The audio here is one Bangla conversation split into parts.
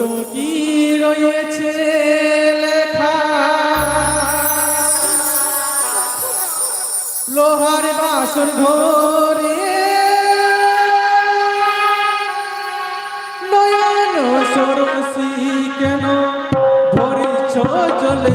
কত কি রয়েছে লেখা? লোহার বাসন ধরে নয়ন সরসি কেন ধরিছ চলে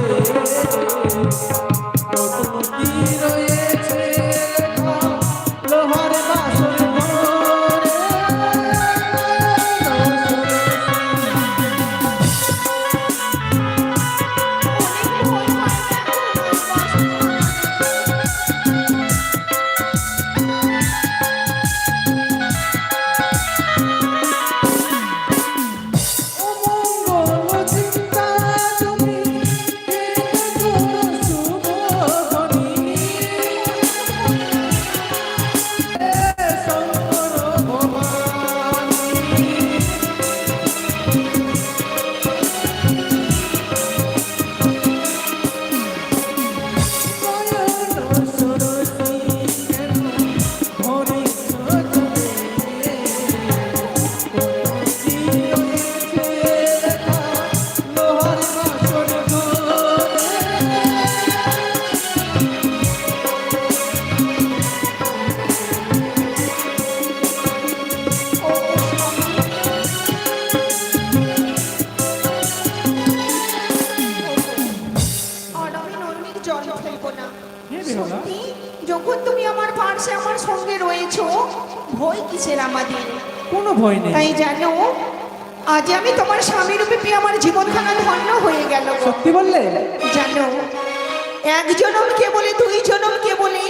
সত্যি, যখন তুমি আমার পার্শ্বে আমার সঙ্গে রয়েছো ভয় কিসের আমাদের? কোনো ভয় নেই। তাই জানো আজ আমি তোমার স্বামী রূপে পেয়ে আমার জীবনখানা ধন্য হয়ে গেল সত্যি বললে? জানো এক জনম কে বলে দুই জনম কে বলে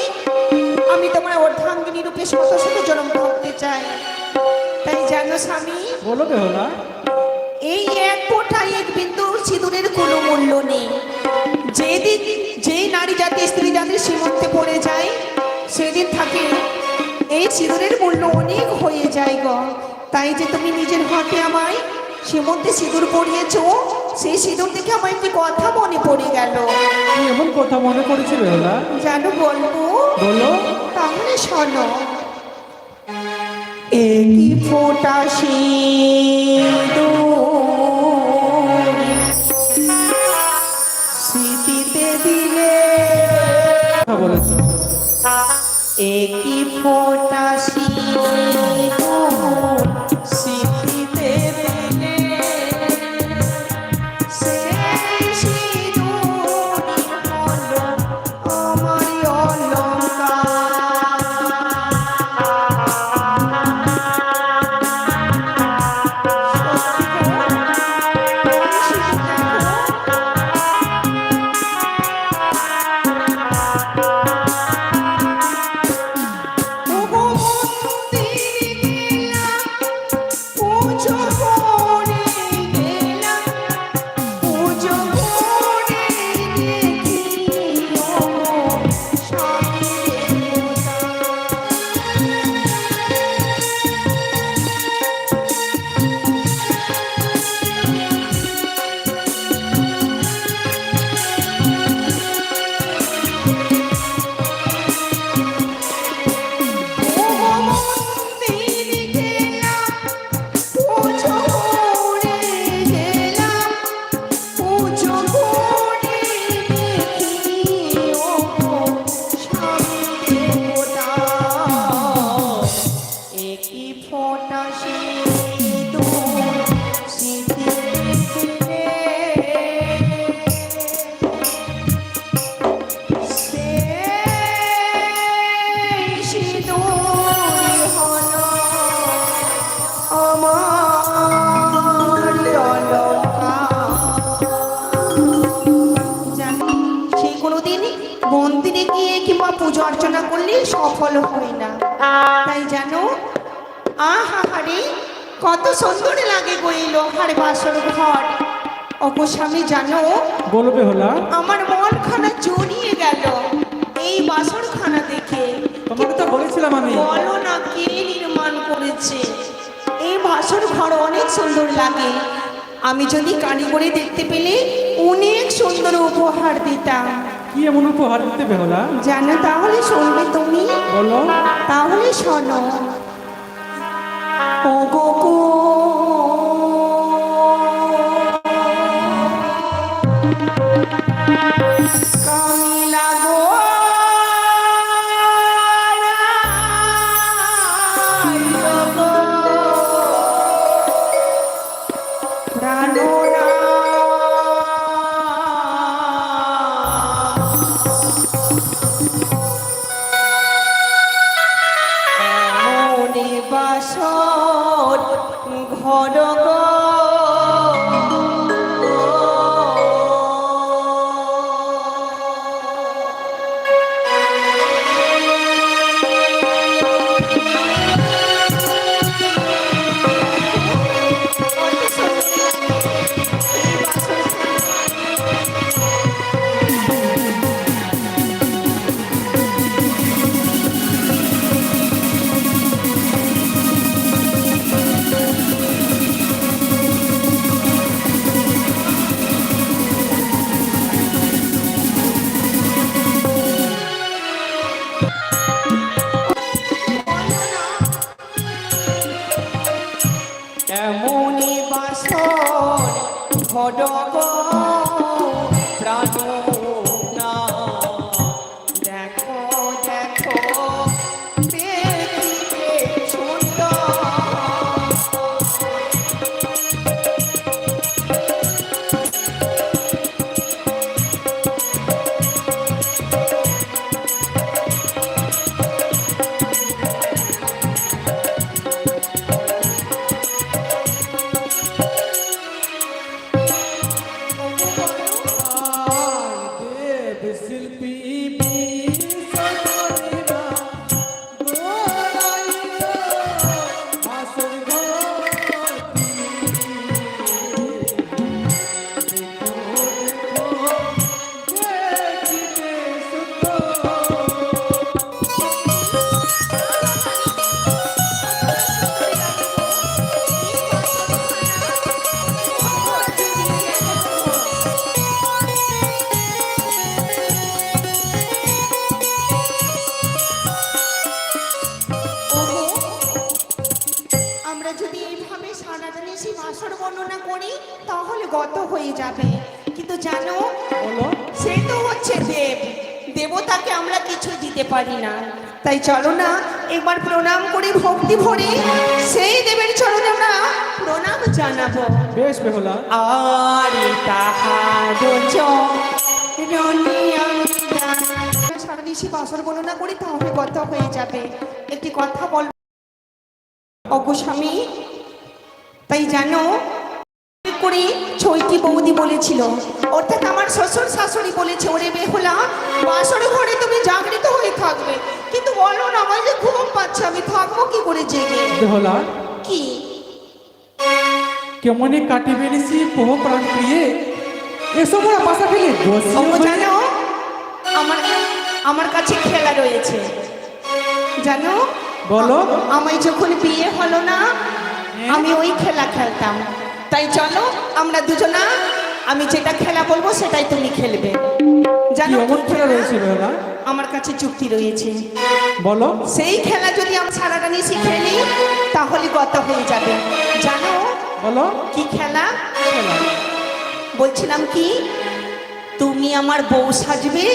আমি তোমার অর্ধাঙ্গিনী রূপে শত শত জনম ধরতে চাই। তাই জানো স্বামী? বলো বেহলা। এই এক ফোঁটা এক বিন্দু সিঁদুরের কোনো মূল্য নেই। যেদিন যেই নারী জাতি স্ত্রী জাতির সীমন্তে পড়ে যায় সেদিন থাকে এই সিঁদুরের মূল্য অনেক হয়ে যায় গো। তাই যে তুমি নিজের হাতে আমায় সীমন্তে সিঁদুর পরিয়েছো সেই সিঁদুর দেখে আমার একটি কথা মনে পড়ে গেল। এমন কথা মনে বেহলা জানো বলব? বলো। তাহলে শোনো। একই ফোটা সিঁদুর একই পুজো অর্চনা করলে সফল হয় না। তাই জানো? আহা হারে কত সুন্দর লাগে গো এই লোহার বাসর ঘর। অগো স্বামী জানো? বলো বেহলা আমার মনখানা জড়িয়ে গেল এই বাসরখানা দেখে। তোমাকে তো বলেছিলাম আমি। বলো না কে নির্মাণ করেছে? এই বাসর ঘর অনেক সুন্দর লাগে। আমি যদি কারিগরি দেখতে পেলে অনেক সুন্দর উপহার দিতাম। কি এমন উপহার দিতে বেহলা? জানো তাহলে শুনবে তুমি। বলো। তাহলে শোনো। ও করি তাহলে গত হয়ে যাবে। কিন্তু জানো বলো। সে তো হচ্ছে দেব। দেবতাকে আমরা কিছু দিতে পারি না। তাই চলো না একবার প্রণাম করি ভক্তি ভরে। সেই দেবের চরণে আমরা প্রণাম জানাব। বেশ বেহলা। আরে তাহার চরণে আমি যাই। সারা নিশি বাসর বর্ণনা করি তাহলে কথা হয়ে যাবে। একটি কথা বল। অগো স্বামী তাই জানো করে বৌদি বলেছিল। অর্থাৎ আমার শ্বশুর শাশুড়ি বলেছে ওরে বেহুলা বাসর ঘরে তুমি জাগরিত হয়ে থাকবে। কিন্তু বলো না আমার যে ঘুম পাচ্ছে আমি থাকব কি করে জেগে? বেহলা কি? কেমনে কাটিবে নিছি পোহ প্রাণ প্রিয়ে? এসব ওরা খেলে বসিয়ে জানো আমার আমার কাছে খেলা রয়েছে। জানো বলো। আমায় যখন বিয়ে হলো না আমি ওই খেলা খেলতাম। তাই চলো আমরা দুজনা আমি যেটা খেলা বলব সেটাই তুমি খেলবে। জানো খেলা রয়েছে আমার কাছে চুক্তি রয়েছে। বলো। সেই খেলা যদি আমি সারাটা নিয়ে শিখে নিই তাহলে গত হয়ে যাবে। জানো? বলো। কি খেলা? খেলা। বলছিলাম কি তুমি আমার বউ সাজবে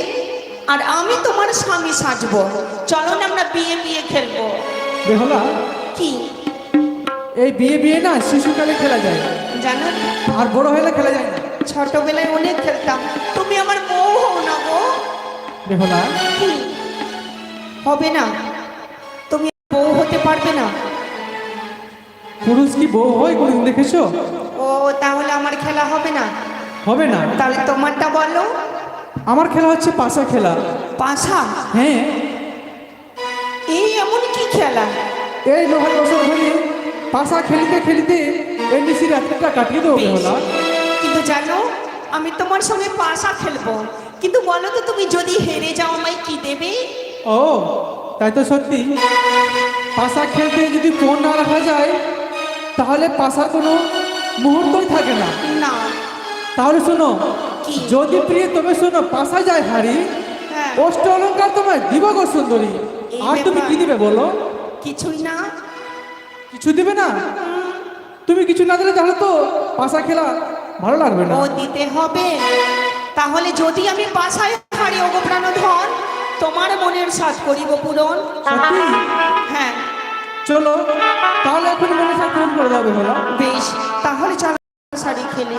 আর আমি তোমার স্বামী সাজবো। চলো না আমরা বিয়ে বিয়ে খেলব। বেহলা কি? এই বিয়ে বিয়ে না শিশুকালে খেলা যায়। জানো? আর বড় হলে খেলা যায় না? ছোটবেলায় অনেক খেলতাম। তুমি আমার বউ হও না গো বেহলা হবে না। তুমি বউ হতে পারবে না। পুরুষ কি বউ হয় কোনদিন দেখেছ? ও তাহলে আমার খেলা হবে না। হবে না? তাহলে তোমারটা বলো। আমার খেলা হচ্ছে পাশা খেলা। পাশা? হ্যাঁ। এই এমন কি খেলা? এই লোহার বছর ধরে পাশা খেলিতে খেলিতে এই নিশি রাত্রিটা কাটিয়ে দেবো। বেহলা কিন্তু জানো আমি তোমার সঙ্গে পাশা খেলব। কিন্তু বলো তো তুমি যদি হেরে যাও আমায় কি দেবে? ও তাই তো সত্যি। পাশা খেলতে যদি ফোন না রাখা যায় তাহলে পাশার কোনো মুহূর্তই থাকে না। না। তাহলে শোনো যদি প্রিয় তবে শোনো পাশা যায় হারি হ্যাঁ। অষ্ট অলঙ্কার তোমায় দিব গো সুন্দরী। আর তুমি কি দিবে বলো? কিছুই না। কিছু দিবে না? তুমি কিছু না দিলে তাহলে তো পাশা খেলা ভালো লাগবে না। ও দিতে হবে। তাহলে যদি আমি পাশায় হারি ওগো প্রাণধন তোমার মনের সাথ করিব পূরণ। হ্যাঁ। চলো তাহলে এখন মনে সাথে ফোন করে যাবে বলো বেশ তাহলে চলো শাড়ি খেলে।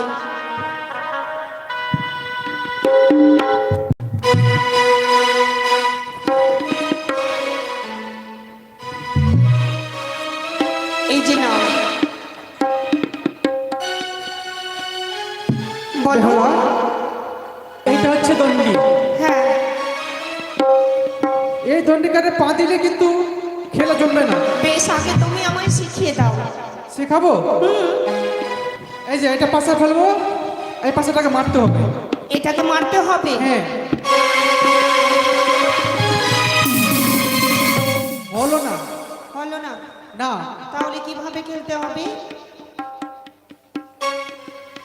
বেহুলা এইটা হচ্ছে দণ্ডি। হ্যাঁ। এই দণ্ডিকারে পা দিলে কিন্তু খেলা জমবে না। বেশ আগে তুমি আমায় শিখিয়ে দাও। শেখাবো? এই যে এটা পাশা ফেলব। এই পাশাটাকে মারতে হবে। এটাকে মারতে হবে। হ্যাঁ। হলো না। হলো না। না। তাহলে কীভাবে খেলতে হবে?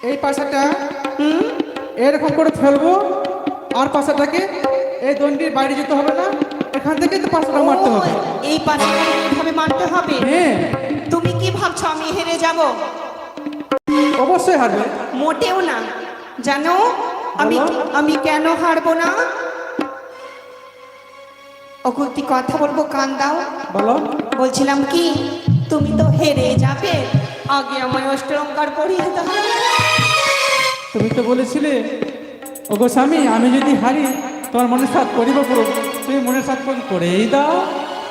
এই পাশাটা হুম? এরকম করে ফেলব আর পাশাটাকে এই দণ্ডির বাইরে যেতে হবে না। এখান থেকে তো পাশাটা মারতে হবে। এই পাশাটা এইভাবে মারতে হবে? হ্যাঁ। তুমি কি ভাবছ আমি হেরে যাব? অবশ্যই হারবে। মোটেও না। জানো আমি আমি কেন হারবো না? অকুতি কথা বলব? কান দাও। বলো। বলছিলাম কি তুমি তো হেরে যাবে। আগে আমায় অষ্টলঙ্কার পড়িয়ে দাও তুমি তো বলেছিলে ওগো স্বামী আমি যদি হারি তোমার মনের সাথ করিব পুরো। তুমি মনের সাথ করেই দাও।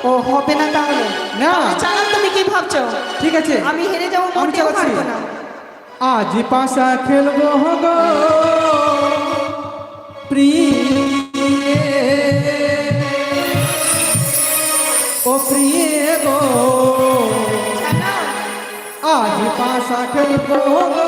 ও হবে না তাহলে। না। জানো তুমি কি ভাবছ? ঠিক আছে। আমি হেরে যাব মোটেও চালাচ্ছি। পারব না। আজ পাশা খেলব গো প্রিয়ে। ও প্রিয়ে গো। আজ পাশা খেলব গো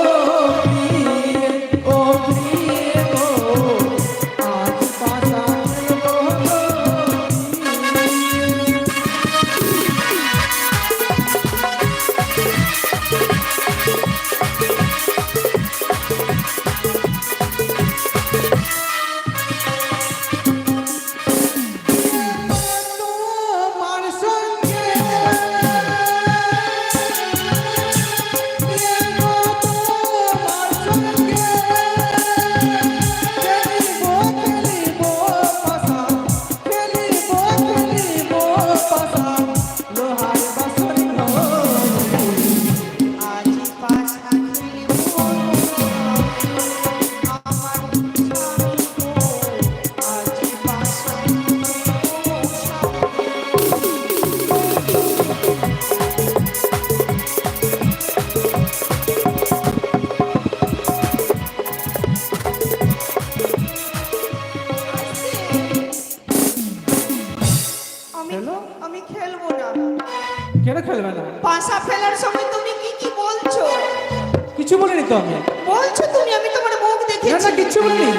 তো আমি বলছো তুমি আমি তোমার মুখ দেখেছি। না কিচ্ছু বলিনি।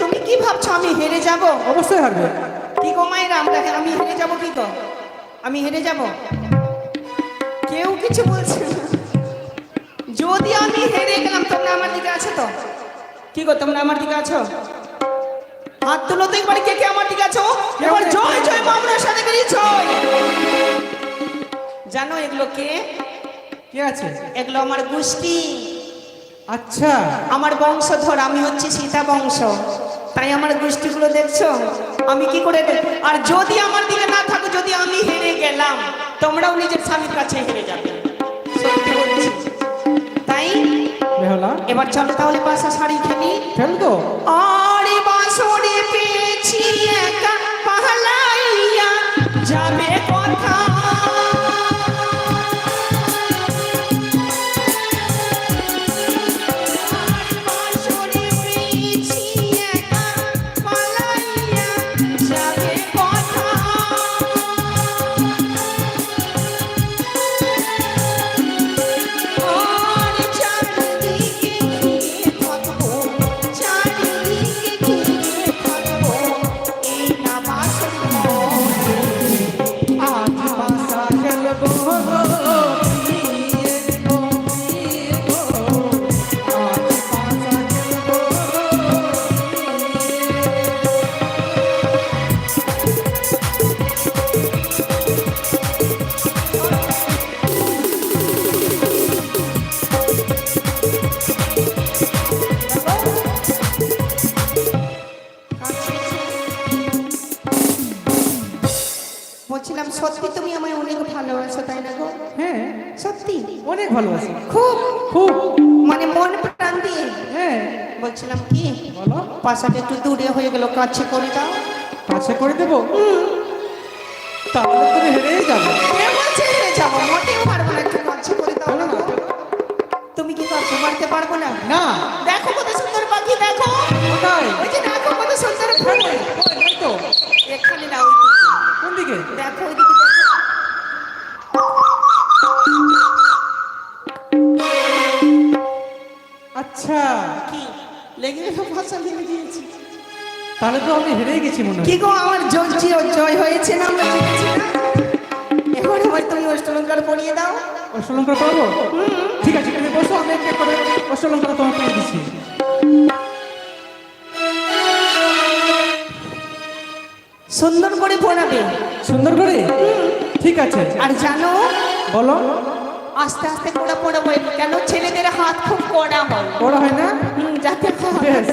তুমি কি ভাবছ আমি হেরে যাব? অবশ্যই হারবে। কি গো মায়েরা আমরা আমি হেরে যাব কি গো আমি হেরে যাব? কেউ কিছু বলছে যদি আমি হেরে গেলাম তোমরা আমার দিকে আছো তো? কি গো তোমরা আমার দিকে আছো? হাত তুলো তো একবার কে কে আমার দিকে আছো? এবার জয় জয় মামলার সাথে করি জয়। জানো এগুলো কে? কে আছে? এগুলো আমার গোষ্ঠী। আচ্ছা। আমার বংশধর আমি হচ্ছে সীতা বংশ। তাই আমার গোষ্ঠীগুলো দেখছ? আমি কি করে আর যদি আমার দিকে না থাকো যদি আমি হেরে গেলাম তোমরাও নিজের স্বামীর কাছে হেরে যাবে। সত্যি বলছি। তাই এবার চলো তাহলে পাশা শাড়ি খেলি। খেলতো আরে বাসরে পেয়েছি একা পাহলাইয়া যাবে তাহলে তুমি হেরেই যাবে। তাহলে তো আমি হেরেই গেছি মনে কি গো আমার জয় জয় জয় হয়েছে না আমরা জিতেছি না? এখন এবার তুমি অষ্টলঙ্কার পড়িয়ে দাও। অষ্টলঙ্কার পাবো? ঠিক আছে তুমি বসো আমি একটা করে অষ্টলঙ্কার তোমাকে পেয়ে দিচ্ছি। সুন্দর করে পড়াবে। সুন্দর করে? ঠিক আছে। আর জানো বলো। আস্তে আস্তে করে পড়াবো কেন ছেলেদের হাত খুব কড়া হয়। ওরা হয় না? যাতে।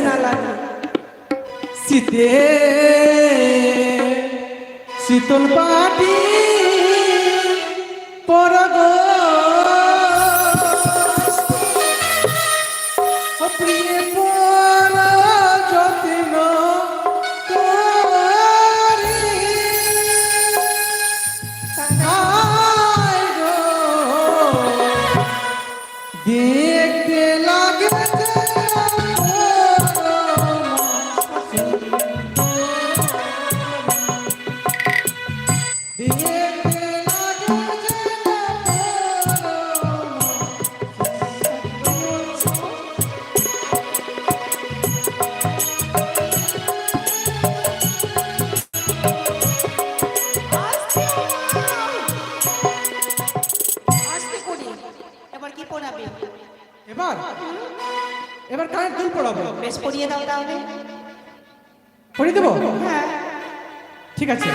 না লাগে। শীতে শীতল পাটি পরগ এবার কানের দুল পড়াবো বেশ পরিয়ে দাও তাহলে। পরিয়ে দেবো? হ্যাঁ। ঠিক আছে।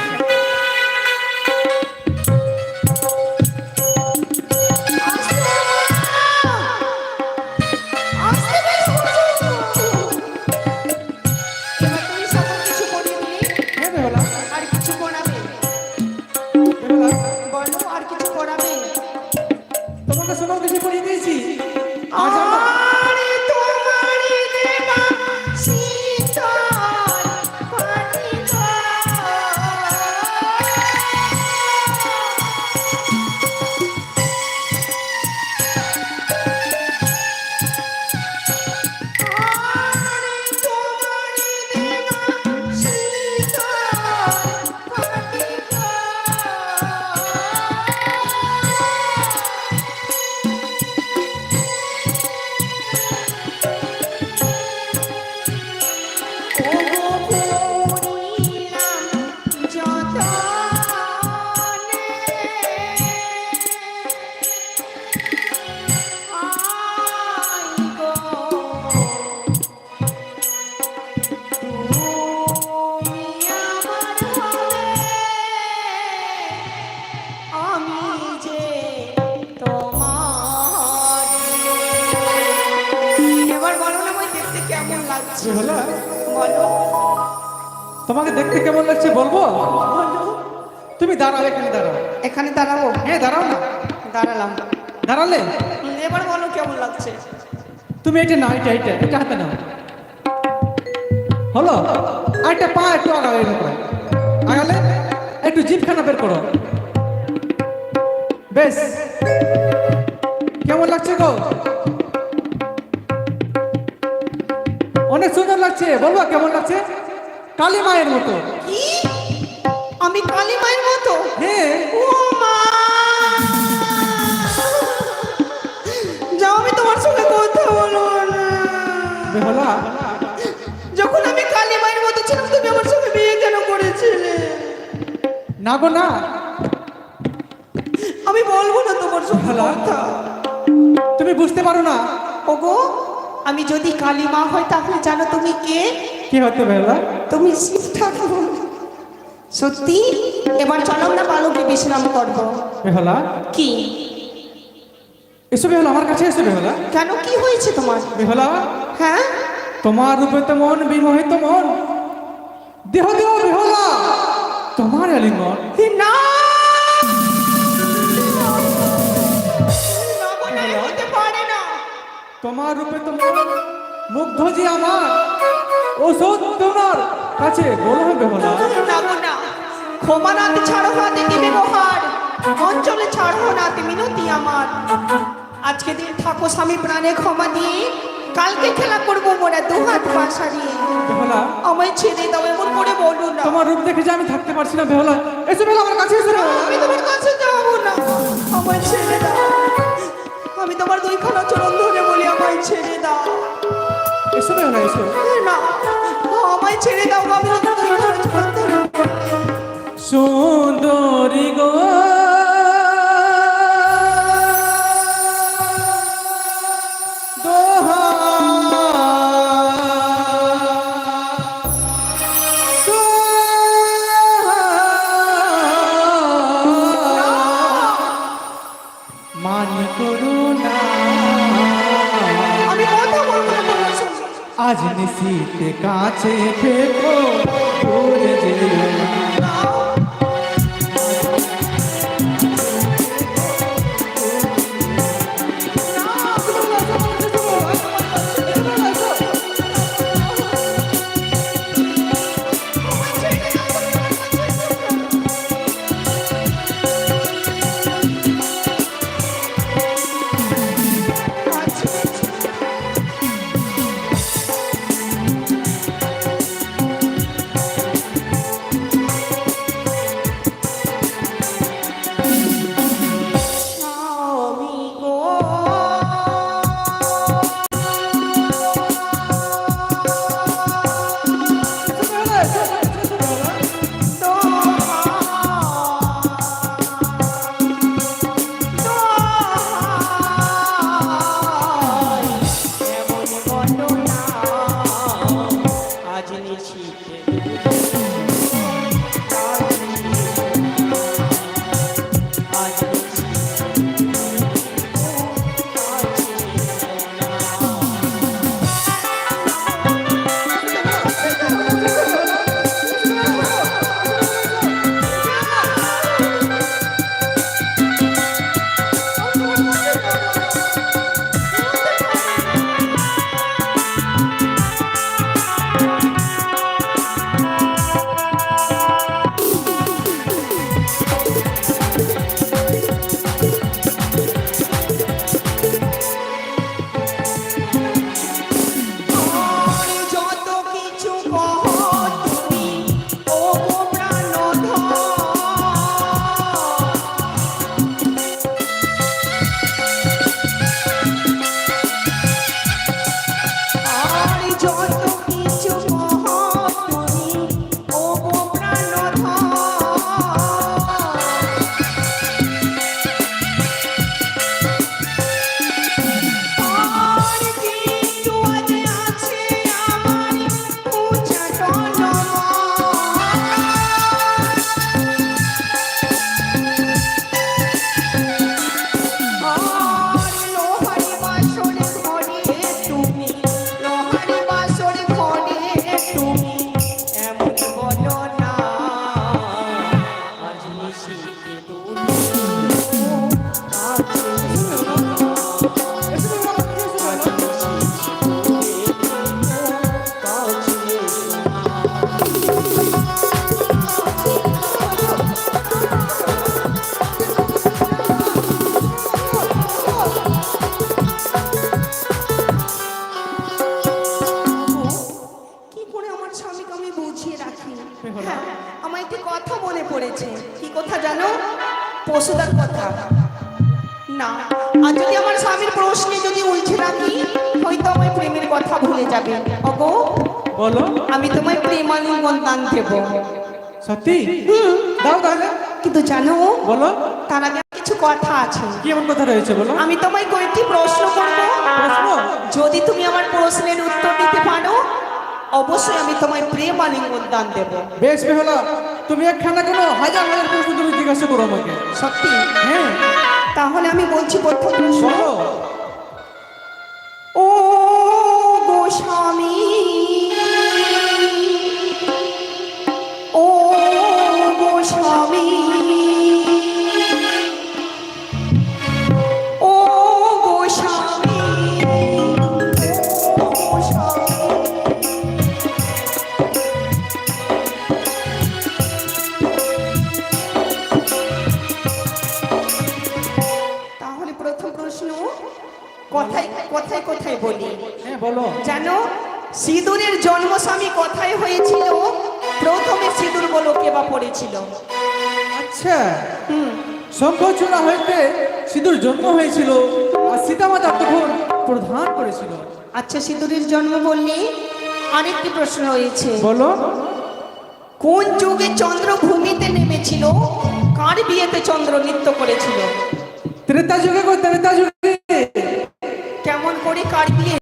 তোমাকে দেখতে কেমন লাগছে বলব? তুমি দাঁড়াও এখানে দাঁড়াও। এখানে দাঁড়াবো? হ্যাঁ দাঁড়াও না। দাঁড়ালাম। দাঁড়ালে? এবার বলো কেমন লাগছে? তুমি এটা নাও এটা এটা এটা হাতে নাও। হলো? আরেকটা পা একটু আগাও আগালে একটু জিভখানা বের করো। বেশ। কেমন লাগছে গো? অনেক সুন্দর লাগছে। বলব কেমন লাগছে? কালী মায়ের মতো। কি? আমি কালী মায়ের মতো? হ্যাঁ। ও মা! যাও আমি তোমার সঙ্গে কথা বলব বেহলা। যখন আমি কালী মায়ের মতো ছিলাম তুমি আমার সঙ্গে বিয়ে কেন করেছিলে? না গো না। আমি বলব না তোমার সঙ্গে। কথা। তুমি বুঝতে পারো না। ওগো আমি যদি কালী মা হই তাহলে জানো তুমি কে? কি হতে বেহলা তুমি শিব ঠাকুর সত্যি? এবার চলো আমরা বালকে বিশ্রাম করব। বেহলা কি? এসো বেহলা আমার কাছে এসো বেহলা কেন? কি হয়েছে তোমার? বেহলা হ্যাঁ? তোমার রূপে তো মন বিমোহিত মন। দেহ দেহ বেহলা তোমার আলিঙ্গন। হে না না, তোমার রূপে তো মন মুগ্ধ যে আমার। ওষুধ তোমার কাছে বলো হে বেহলা না না ক্ষমা নাতে ছাড়ো হাতে কি ব্যবহার। অঞ্চলে ছাড়ো নাতে মিনতি আমার। আজকে দিন ঠাকুর স্বামী প্রাণে ক্ষমা দিয়ে কালকে খেলা করব মোরা দু হাত পা সারিয়ে। বেহলা। আমায় ছেড়ে দাও এমন করে বলো না। তোমার রূপ দেখে যে আমি থাকতে পারছি না বেহলা। এসো বেহলা আমার কাছে এসো। আমি তোমার কাছে যাব না। আমায় ছেড়ে দাও। আমি তোমার দুই খানা চরণ ধরে বলি আমায় ছেড়ে দাও। এসো না এসো না আমায় ছেড়ে দাও আমি সুন্দরী গো। আজ নিশীতে কাছে ফেকো ভুলে যেও। না কথা জানো? পশুদার কথা। না। আর যদি আমার স্বামীর প্রশ্নে যদি উলঝে রাখি হয়তো আমার প্রেমের কথা ভুলে যাবে। অগো বলো। আমি তোমায় প্রেমালিঙ্গন দান দেব। সত্যি? দাও তাহলে। কিন্তু জানো বলো। তার আগে কিছু কথা আছে। কি এমন কথা রয়েছে বলো? আমি তোমায় কয়েকটি প্রশ্ন করব। প্রশ্ন? যদি তুমি আমার প্রশ্নের উত্তর দিতে পারো অবশ্যই আমি তোমায় প্রেম আলিঙ্গন দান দেবো। বেশ বেহলা। তুমি একখানা কেন হাজার হাজার প্রশ্ন তুমি জিজ্ঞাসা করো আমাকে। সত্যি? হ্যাঁ। তাহলে আমি বলছি প্রথম ও গোস্বামী সিঁদুরের জন্মস্বামী কথায় হয়েছিল। প্রথমে সিঁদুর বলো কে বা পড়েছিল। আচ্ছা। শঙ্খচূড়া হইতে সিঁদুর জন্ম হয়েছিল আর সীতামাতা তখন প্রধান করেছিল। আচ্ছা সিঁদুরের জন্ম বললে আরেকটি প্রশ্ন হয়েছে বলো। কোন যুগে চন্দ্র ভূমিতে নেমেছিল? কার বিয়েতে চন্দ্র নৃত্য করেছিল? ত্রেতা যুগে গো ত্রেতা যুগে। কেমন করে কার বিয়ে